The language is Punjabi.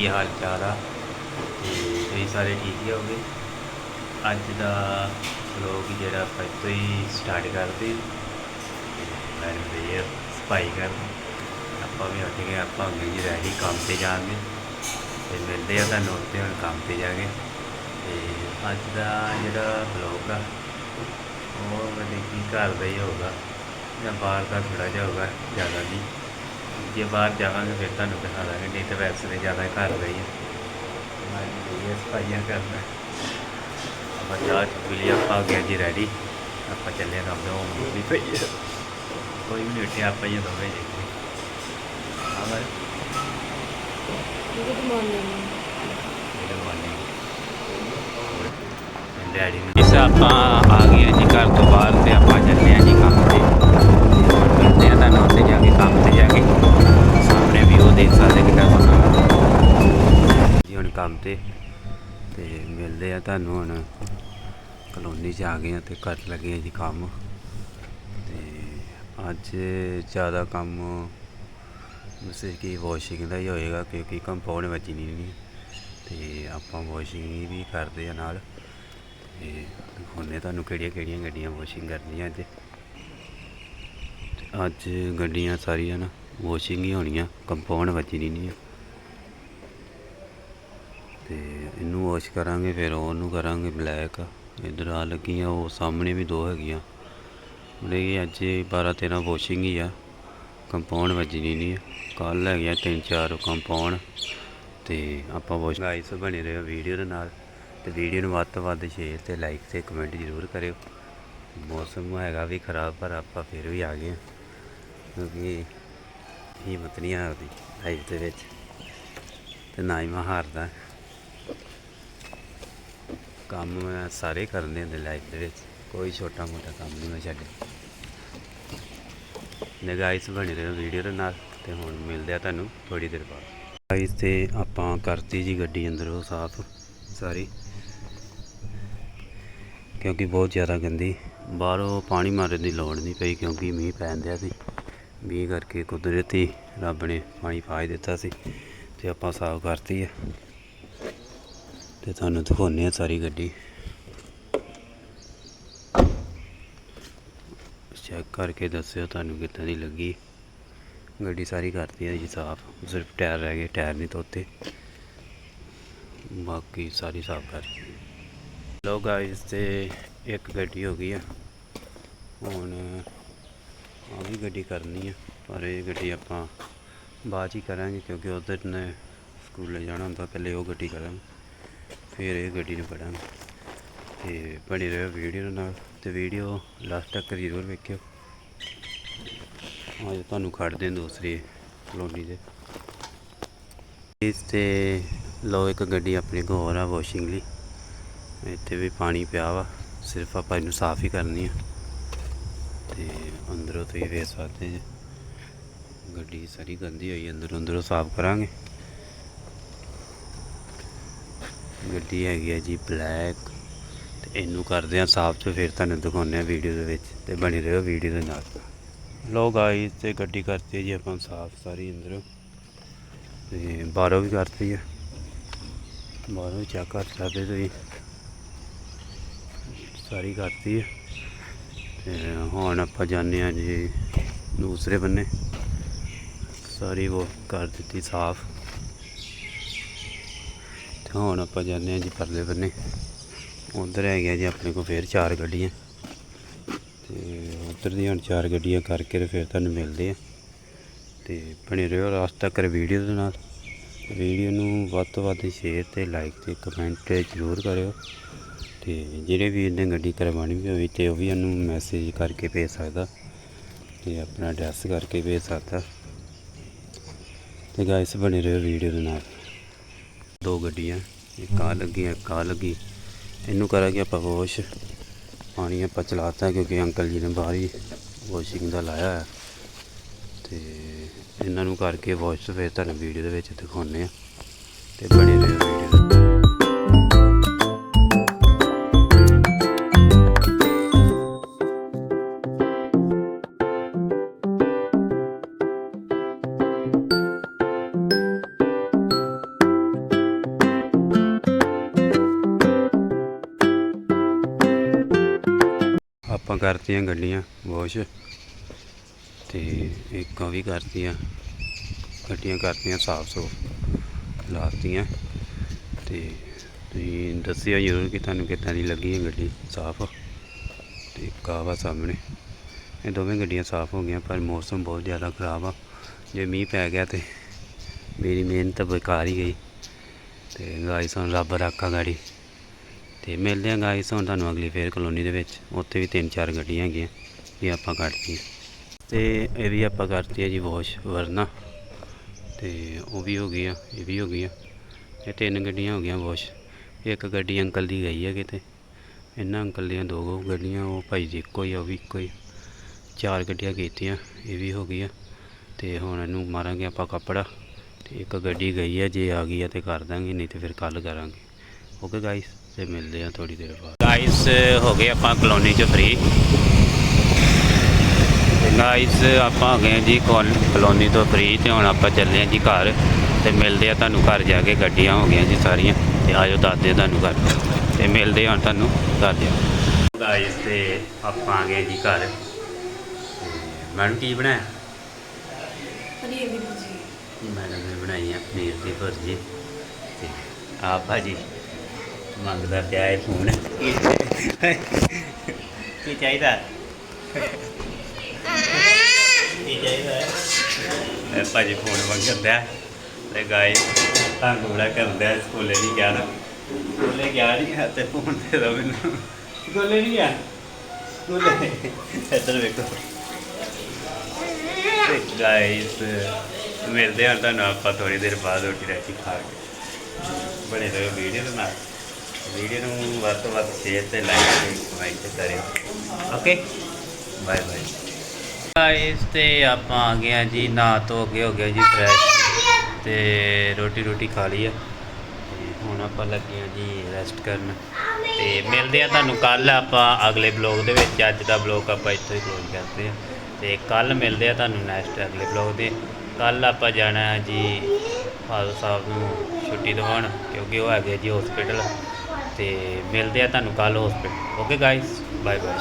ਕੀ ਹਾਲ ਚਾਲ ਆ? ਤੇ ਤੁਸੀਂ ਸਾਰੇ ਠੀਕ ਹੀ ਹੋਗੇ? ਅੱਜ ਦਾ ਵਲੋਗ ਜਿਹੜਾ ਆਪਾਂ ਇੱਥੋਂ ਹੀ ਸਟਾਰਟ ਕਰਦੇ ਮੈਂ ਵੀ ਸਫ਼ਾਈ ਕਰ ਆਪਾਂ ਵੀ ਉੱਠ ਗਏ, ਆਪਾਂ ਹੋ ਗਏ ਜੀ ਰੈਡੀ ਕੰਮ ਤੇ ਜਾਣਗੇ ਤੇ ਮਿਲਦੇ ਆ ਤੁਹਾਨੂੰ ਉੱਥੇ, ਹੁਣ ਕੰਮ ਤੇ ਜਾਗੇ ਕੇ ਤੇ ਅੱਜ ਦਾ ਜਿਹੜਾ ਵਲੋਗ ਆ, ਉਹ ਮਤਲਬ ਕੀ ਘਰ ਦਾ ਹੀ ਹੋਊਗਾ ਜਾਂ ਬਾਹਰ ਦਾ ਥੋੜ੍ਹਾ ਜਿਹਾ ਹੋਊਗਾ ਜ਼ਿਆਦਾ ਨਹੀਂ। ਜੇ ਬਾਹਰ ਜਾਵਾਂਗੇ ਫਿਰ ਤੁਹਾਨੂੰ ਦਿਖਾ ਦਾਂਗੇ ਨਹੀਂ ਤਾਂ ਵੈਸੇ ਤਾਂ ਜ਼ਿਆਦਾ ਘਰ ਦਾ ਹੀ ਮੈਂ ਇਹ ਸਫਾਈਆਂ ਕਰਨਾ। ਆਪਾਂ ਚਾਹ ਚੁੱਕ ਲਈ ਆਪਾਂ ਹੋ ਗਿਆ ਜੀ ਰੈਡੀ ਆਪਾਂ ਚੱਲੇ ਕੰਮ ਤੋਂ ਵੀ ਪਈ ਹੈ ਕੋਈ ਵੀ ਨਹੀਂ ਉੱਠਿਆ ਆਪਾਂ ਹੀ ਦੋਵੇਂ ਜੀ। ਆਵਾਜ਼ ਗੁੱਡ ਮਾਰਨਿੰਗ। ਇਹਦੇ ਵਾਲੀ ਡੈਡੀ ਨੂੰ ਜਿਸ ਆਪਾਂ ਆ ਗਏ ਜੀ ਘਰ ਤੋਂ ਬਾਹਰ ਤੇ ਆਪਾਂ ਚੱਲੇ ਹਾਂ ਜੀ ਕੰਮ ਤੇ। ਹੋਰ ਮਿਲਦੇ ਹਾਂ ਤੁਹਾਨੂੰ ਉੱਥੇ ਜਾ ਕੇ ਕੰਮ ਤੇ। ਤੇ ਤੇ ਮਿਲਦੇ ਆ ਤੁਹਾਨੂੰ ਹੁਣ। ਕਲੋਨੀ 'ਚ ਆ ਗਏ ਆ ਤੇ ਕਰ ਲੱਗੇ ਆ ਜੀ ਕੰਮ। ਤੇ ਅੱਜ ਜ਼ਿਆਦਾ ਕੰਮ ਵੈਸੇ ਕਿ ਵਾਸ਼ਿੰਗ ਦਾ ਹੀ ਹੋਏਗਾ ਕਿਉਂਕਿ ਕੰਪਾਊਂਡ ਵੱਜੀ ਨਹੀਂ ਨਹੀਂ। ਤੇ ਆਪਾਂ ਵਾਸ਼ਿੰਗ ਵੀ ਕਰਦੇ ਆ ਨਾਲ। ਤੇ ਦਿਖਾਉਂਦੇ ਤੁਹਾਨੂੰ ਕਿਹੜੀਆਂ ਕਿਹੜੀਆਂ ਗੱਡੀਆਂ ਵਾਸ਼ਿੰਗ ਕਰਨੀਆਂ ਅੱਜ? ਤੇ ਅੱਜ ਗੱਡੀਆਂ ਸਾਰੀਆਂ ਨਾ ਵਾਸ਼ਿੰਗ ਹੀ ਹੋਣੀਆਂ ਕੰਪਾਊਂਡ ਵੱਜੀ ਨਹੀਂ ਨਹੀਂ ਤੇ ਇਹਨੂੰ ਵਾਸ਼ ਕਰਾਂਗੇ, ਫਿਰ ਉਹਨੂੰ ਕਰਾਂਗੇ ਬਲੈਕ ਇਧਰ ਆ ਲੱਗੀਆਂ, ਉਹ ਸਾਹਮਣੇ ਵੀ ਦੋ ਹੈਗੀਆਂ। ਮਤਲਬ ਅੱਜ 12 13 ਵਾਸ਼ਿੰਗ ਹੀ ਆ। ਕੰਪਾਊਂਡ ਵੱਜਣੀ ਨਹੀਂ ਕੱਲ ਹੈਗੀਆਂ ਤਿੰਨ ਚਾਰ ਕੰਪਾਊਂਡ ਤੇ ਆਪਾਂ ਵਾਸ਼ ਗਾਈਸ ਬਣੇ ਰਹੋ ਵੀਡੀਓ ਦੇ ਨਾਲ। ਤੇ ਵੀਡੀਓ ਨੂੰ ਵੱਧ ਤੋਂ ਵੱਧ ਸ਼ੇਅਰ ਤੇ ਲਾਈਕ ਤੇ ਕਮੈਂਟ ਜ਼ਰੂਰ ਕਰਿਓ। ਮੌਸਮ ਹੈਗਾ ਵੀ ਖਰਾਬ, ਪਰ ਆਪਾਂ ਫਿਰ ਵੀ ਆ ਗਏ ਹਾਂ ਕਿਉਂਕਿ ਹਿੰਮਤ ਨਹੀਂ ਹਾਰਦੀ ਲਾਈਫ ਦੇ ਵਿੱਚ। ਤੇ ਨਾ ਹੀ ਮੈਂ ਹਾਰਦਾ। ਕੰਮ ਮੈਂ ਸਾਰੇ ਕਰਨੇ ਹੁੰਦੇ ਲਾਈਫ ਦੇ ਵਿੱਚ। ਕੋਈ ਛੋਟਾ ਮੋਟਾ ਕੰਮ ਨਹੀਂ ਮੈਂ ਛੱਡਿਆ। ਨੇ ਗਾਇਸ ਬਣੇ ਰਹੋ ਵੀਡੀਓ ਦੇ ਨਾਲ ਤੇ ਹੁਣ ਮਿਲਦੇ ਆ ਤੁਹਾਨੂੰ ਥੋੜੀ ਦੇਰ ਬਾਅਦ। ਗਾਇਸ ਤੇ ਆਪਾਂ ਕਰਤੀ ਜੀ ਗੱਡੀ ਅੰਦਰੋਂ ਸਾਫ਼, ਸਾਰੀ। ਕਿਉਂਕਿ ਬਹੁਤ ਜ਼ਿਆਦਾ ਗੰਦੀ। ਬਾਹਰੋਂ ਪਾਣੀ ਮਾਰਨ ਦੀ ਲੋੜ ਨਹੀਂ ਪਈ ਕਿਉਂਕਿ ਮੀਂਹ ਪੈਣ ਦਿਆ ਸੀ। ਮੀਂਹ ਕਰਕੇ ਕੁਦਰਤੀ ਰੱਬ ਨੇ ਪਾਣੀ ਪਾ ਦਿੱਤਾ ਸੀ ਤੇ ਆਪਾਂ ਸਾਫ਼ ਕਰਤੀ ਹੈ ਤੇ ਤੁਹਾਨੂੰ ਦਿਖਾਉਂਦੇ ਆ ਸਾਰੀ ਗੱਡੀ। ਚੈੱਕ ਕਰਕੇ ਦੱਸਿਓ ਤੁਹਾਨੂੰ ਕਿੱਦਾਂ ਦੀ ਲੱਗੀ। ਗੱਡੀ ਸਾਰੀ ਕਰਤੀ ਹੈ ਜੀ ਸਾਫ਼। ਸਿਰਫ ਟਾਇਰ ਰਹਿ ਗਏ, ਟਾਇਰ ਨਹੀਂ ਧੋਤੇ ਬਾਕੀ ਸਾਰੀ ਸਾਫ਼ ਕਰ ਲੋ ਗਾਇਸ ਤੇ ਇੱਕ ਗੱਡੀ ਹੋ ਗਈ ਆ। ਹੁਣ ਆ ਵੀ ਗੱਡੀ ਕਰਨੀ ਆ, ਪਰ ਇਹ ਗੱਡੀ ਆਪਾਂ ਬਾਅਦ 'ਚ ਹੀ ਕਰਾਂਗੇ, ਕਿਉਂਕਿ ਉਧਰ ਨੇ ਸਕੂਲੇ ਜਾਣਾ ਹੁੰਦਾ, ਪਹਿਲੇ ਉਹ ਗੱਡੀ ਕਰਾਂਗੇ। ਫਿਰ ਇਹ ਗੱਡੀ ਨੂੰ ਪੜਾਂਗੇ ਤੇ ਬਣੇ ਰਹੋ ਵੀਡੀਓ ਨਾਲ। ਤੇ ਵੀਡੀਓ ਲਾਸਟ ਤੱਕ ਜ਼ਰੂਰ ਵੇਖਿਓ। ਅੱਜ ਤੁਹਾਨੂੰ ਖੜਦੇ ਹਾਂ ਦੂਸਰੀ ਕਲੋਨੀ ਦੇ। ਇਸ ਤੇ ਲੋ ਇੱਕ ਗੱਡੀ ਆਪਣੇ ਕੋਲ ਹੋਰ ਆ ਵਾਸ਼ਿੰਗ ਲਈ। ਇੱਥੇ ਵੀ ਪਾਣੀ ਪਿਆ ਵਾ। ਸਿਰਫ ਆਪਾਂ ਇਹਨੂੰ ਸਾਫ਼ ਹੀ ਕਰਨੀ ਆ। ਤੇ ਅੰਦਰੋਂ ਤੁਸੀਂ ਵੇਖ ਸਕਦੇ ਜੀ। ਗੱਡੀ ਸਾਰੀ ਗੰਦੀ ਹੋਈ, ਅੰਦਰੋਂ ਅੰਦਰੋਂ ਸਾਫ਼ ਕਰਾਂਗੇ। ਗੱਡੀ ਹੈਗੀ ਹੈ ਜੀ ਬਲੈਕ ਤੇ ਇਹਨੂੰ ਕਰਦੇ ਆ ਸਾਫ਼ ਤੇ ਫਿਰ ਤੁਹਾਨੂੰ ਦਿਖਾਉਂਦੇ ਆ ਵੀਡੀਓ ਦੇ ਵਿੱਚ ਤੇ ਬਣੇ ਰਹੋ ਵੀਡੀਓ ਦੇ ਨਾਲ। ਲੋ ਗਾਈਸ ਤੇ ਗੱਡੀ ਕਰਤੀ ਹੈ ਜੀ ਆਪਾਂ ਸਾਫ਼ ਸਾਰੀ ਅੰਦਰੋਂ। ਤੇ ਬਾਹਰੋਂ ਵੀ ਕਰਤੀ ਹੈ ਬਾਹਰੋਂ ਚੈੱਕ ਕਰ ਸਕਦੇ ਤੁਸੀਂ। ਸਾਰੀ ਕਰਤੀ ਹੈ ਤੇ ਹੁਣ ਆਪਾਂ ਜਾਂਦੇ ਆ ਜੀ ਦੂਸਰੇ ਬੰਨੇ। ਸਾਰੀ ਉਹ ਕਰ ਦਿੱਤੀ ਸਾਫ਼। ਤੇ ਹੁਣ ਆਪਾਂ ਜਾਂਦੇ ਆ ਜੀ ਪਰਲੇ ਬੰਨੇ। ਉਧਰ ਹੈਗੀਆਂ ਜੀ ਆਪਣੇ ਕੋਲ ਫੇਰ ਚਾਰ ਗੱਡੀਆਂ। ਤੇ ਉਧਰ ਦੀਆਂ ਚਾਰ ਗੱਡੀਆਂ ਕਰਕੇ ਤੇ ਫਿਰ ਤੁਹਾਨੂੰ ਮਿਲਦੇ ਆ। ਤੇ ਬਣੇ ਰਹੋ ਲਾਸਟ ਤੱਕ ਵੀਡੀਓ ਦੇ ਨਾਲ। ਵੀਡੀਓ ਨੂੰ ਵੱਧ ਤੋਂ ਵੱਧ ਸ਼ੇਅਰ ਤੇ ਲਾਈਕ ਤੇ ਕਮੈਂਟ ਜ਼ਰੂਰ ਕਰਿਓ। ਤੇ ਜਿਹੜੇ ਵੀ ਇਹਨੇ ਗੱਡੀ ਕਰਵਾਉਣੀ ਵੀ ਹੋਵੇ ਤੇ ਉਹ ਵੀ ਇਹਨੂੰ ਮੈਸੇਜ ਕਰਕੇ ਭੇਜ ਸਕਦਾ। ਤੇ ਆਪਣਾ ਐਡਰੈਸ ਕਰਕੇ ਭੇਜ ਸਕਦਾ। ਤੇ ਗਾਇਸ ਬਣੇ ਰਹੋ ਵੀਡੀਓ ਦੇ ਨਾਲ। ਦੋ ਗੱਡੀਆਂ, ਇੱਕ ਆ ਲੱਗੀ, ਇੱਕ ਆ ਲੱਗੀ। ਇਹਨੂੰ ਕਰਾਂਗੇ ਆਪਾਂ ਵਾਸ਼। ਪਾਣੀ ਆਪਾਂ ਚਲਾਤਾ ਕਿਉਂਕਿ ਅੰਕਲ ਜੀ ਨੇ ਬਾਹਰ ਹੀ ਵਾਸ਼ਿੰਗ ਦਾ ਲਾਇਆ ਹੈ ਤੇ ਇਹਨਾਂ ਨੂੰ ਕਰਕੇ ਵਾਸ਼ ਫਿਰ ਤੁਹਾਨੂੰ ਵੀਡੀਓ ਦੇ ਵਿੱਚ ਦਿਖਾਉਂਦੇ ਆ ਤੇ ਬਣੇ ਰਹੋ ਵੀਡੀਓ। ਆਪਾਂ ਕਰਤੀਆਂ ਗੱਡੀਆਂ ਵਾਸ਼ ਤੇ ਇੱਕ ਵੀ ਕਰਤੀਆਂ। ਗੱਡੀਆਂ ਕਰਤੀਆਂ ਸਾਫ਼ ਸੁਫ ਲਾਤੀਆਂ। ਤੇ ਤੁਸੀਂ ਦੱਸਿਆ ਜ਼ਰੂਰ ਕਿ ਤੁਹਾਨੂੰ ਕਿੱਦਾਂ ਦੀ ਲੱਗੀ ਹੈ ਗੱਡੀ ਸਾਫ਼। ਤੇ ਇੱਕ ਆਹ ਵਾ ਸਾਹਮਣੇ। ਇਹ ਦੋਵੇਂ ਗੱਡੀਆਂ ਸਾਫ਼ ਹੋ ਗਈਆਂ, ਪਰ ਮੌਸਮ ਬਹੁਤ ਜ਼ਿਆਦਾ ਖਰਾਬ ਆ। ਜੇ ਮੀਂਹ ਪੈ ਗਿਆ ਤੇ ਮੇਰੀ ਮਿਹਨਤ ਬੇਕਾਰ ਹੀ ਗਈ। ਤੇ ਗਾਇਸ ਸਾਨੂੰ ਰੱਬ ਰਾਖਾ ਗਾੜੀ। ਤੇ ਮਿਲਦੇ ਹਾਂ ਗਾਇਸ ਹੁਣ ਤੁਹਾਨੂੰ ਅਗਲੀ ਫੇਰ ਕਲੋਨੀ ਦੇ ਵਿੱਚ। ਉੱਥੇ ਵੀ ਤਿੰਨ ਚਾਰ ਗੱਡੀਆਂ ਹੈਗੀਆਂ ਇਹ ਆਪਾਂ ਕੱਢਤੀਆਂ ਤੇ ਇਹ ਵੀ ਆਪਾਂ ਕਰਤੀ ਹੈ ਜੀ ਵਾਸ਼ ਵਰਨਾ। ਤੇ ਉਹ ਵੀ ਹੋ ਗਈ ਆ ਇਹ ਵੀ ਹੋ ਗਈ ਆ ਇਹ ਤਿੰਨ ਗੱਡੀਆਂ ਹੋ ਗਈਆਂ ਵਾਸ਼ ਇੱਕ ਗੱਡੀ ਅੰਕਲ ਦੀ ਗਈ ਹੈ ਕਿਤੇ। ਇਹਨਾਂ ਅੰਕਲ ਦੀਆਂ ਦੋ ਗੱਡੀਆਂ, ਉਹ ਭਾਈ ਜੀ ਇੱਕੋ ਹੀ ਆ, ਉਹ ਵੀ ਇੱਕੋ ਹੀ ਚਾਰ ਗੱਡੀਆਂ ਕੀਤੀਆਂ, ਇਹ ਵੀ ਹੋ ਗਈ ਆ ਤੇ ਹੁਣ ਇਹਨੂੰ ਮਾਰਾਂਗੇ ਆਪਾਂ ਕੱਪੜਾ। ਤੇ ਇੱਕ ਗੱਡੀ ਗਈ ਹੈ, ਜੇ ਆ ਗਈ ਆ ਤੇ ਕਰ ਦਾਂਗੇ, ਨਹੀਂ ਤੇ ਫਿਰ ਕੱਲ ਕਰਾਂਗੇ। ਓਕੇ ਗਾਇਸ ਤੇ ਮਿਲਦੇ ਆ ਥੋੜੀ ਦੇਰ ਬਾਅਦ। ਗਾਇਸ ਹੋ ਗਏ ਆਪਾਂ ਕਲੋਨੀ ਚ ਫ੍ਰੀ ਤੇ ਗਾਇਸ ਆਪਾਂ ਹੋ ਗਏ ਜੀ ਕੋਲ- ਕਲੋਨੀ ਤੋਂ ਫ੍ਰੀ ਤੇ ਹੁਣ ਆਪਾਂ ਚੱਲੇ ਆ ਜੀ ਘਰ। ਤੇ ਮਿਲਦੇ ਆ ਤੁਹਾਨੂੰ ਘਰ ਜਾ ਕੇ ਗੱਡੀਆਂ ਹੋ ਗਈਆਂ ਜੀ ਸਾਰੀਆਂ। ਤੇ ਆਜੋ ਦੱਸਦੇ ਆ ਤੁਹਾਨੂੰ ਘਰ। ਤੇ ਮਿਲਦੇ ਆ ਹੁਣ ਤੁਹਾਨੂੰ ਘਰ ਜਾ ਗਾਇਸ ਤੇ ਆਪਾਂ ਆ ਗਏ ਜੀ ਘਰ। ਮੈਡਮ ਕੀ ਬਣਾਇਆ? ਪਨੀਰ ਦੀ ਭੁਰਜੀ। ਮੈਡਮ ਨੇ ਬਣਾਈ ਆ ਪਨੀਰ ਦੀ ਭੁਰਜੀ। ਤੇ ਆ ਭਾਜੀ ਮੰਗਦਾ ਪਿਆ ਹੈ ਫੋਨ ਕੀ ਚਾਹੀਦਾ? ਕੀ ਚਾਹੀਦਾ? ਹੈ ਭਾਜੀ ਫੋਨ ਮੰਗਦਾ ਹੈ ਤੇ ਗਾਇ ਤਾਂ ਗੋੜਾ ਕਰਦਾ ਹੈ, ਸਕੂਲੇ ਨਹੀਂ ਗਿਆ ਨਾ। ਸਕੂਲੇ ਗਿਆ ਨਹੀਂ ਤੇ ਫੋਨ ਦੇ ਦੋ ਮੈਨੂੰ। ਸਕੂਲੇ ਨਹੀਂ ਗਿਆ? ਸਕੂਲੇ। ਇੱਧਰ ਵੇਖੋ। ਤੇ ਗਾਇਸ ਮਿਲਦੇ ਹਾਂ ਤੁਹਾਨੂੰ ਆਪਾਂ ਥੋੜੀ ਦੇਰ ਬਾਅਦ ਰੋਟੀ ਰਾਟੀ ਖਾ ਕੇ। ਬਣੇ ਰਹੋ ਵੀਡੀਓ ਦੇ ਨਾਲ। ਵੀਡੀਓ ਨੂੰ ਵੱਧ ਤੋਂ ਵੱਧ ਸ਼ੇਅਰ ਤੇ ਲਾਈਕ ਤੇ ਕਮੈਂਟ ਕਰਿਓ। ਓਕੇ ਬਾਏ ਬਾਏ ਗਾਇਸ ਤੇ ਆਪਾਂ ਆ ਗਏ ਆ ਜੀ ਨਾ ਤੋਂ ਅੱਗੇ ਹੋ ਗਿਆ ਜੀ ਫਰੈਸ਼ ਤੇ ਰੋਟੀ ਰੋਟੀ ਖਾ ਲਈ ਆ। ਤੇ ਹੁਣ ਆਪਾਂ ਲੱਗੇ ਆ ਜੀ ਰੈਸਟ ਕਰਨ। ਤੇ ਮਿਲਦੇ ਆ ਤੁਹਾਨੂੰ ਕੱਲ ਆਪਾਂ ਅਗਲੇ ਬਲੌਗ ਦੇ ਵਿੱਚ। ਅੱਜ ਦਾ ਬਲੌਗ ਆਪਾਂ ਇੱਥੋਂ ਹੀ ਕਲੋਜ਼ ਕਰਦੇ ਆ ਤੇ ਕੱਲ ਮਿਲਦੇ ਆ ਤੁਹਾਨੂੰ ਨੈਕਸਟ ਅਗਲੇ ਬਲੌਗ ਦੇ। ਕੱਲ ਆਪਾਂ ਜਾਣਾ ਜੀ ਫਾਦਰ ਸਾਹਿਬ ਨੂੰ ਛੁੱਟੀ ਦਿਵਾਉਣ, ਕਿਉਂਕਿ ਉਹ ਹੈਗੇ ਜੀ ਹਸਪੀਟਲ ਤੇ ਮਿਲਦੇ ਆ ਤੁਹਾਨੂੰ ਕੱਲ hospital okay guys bye bye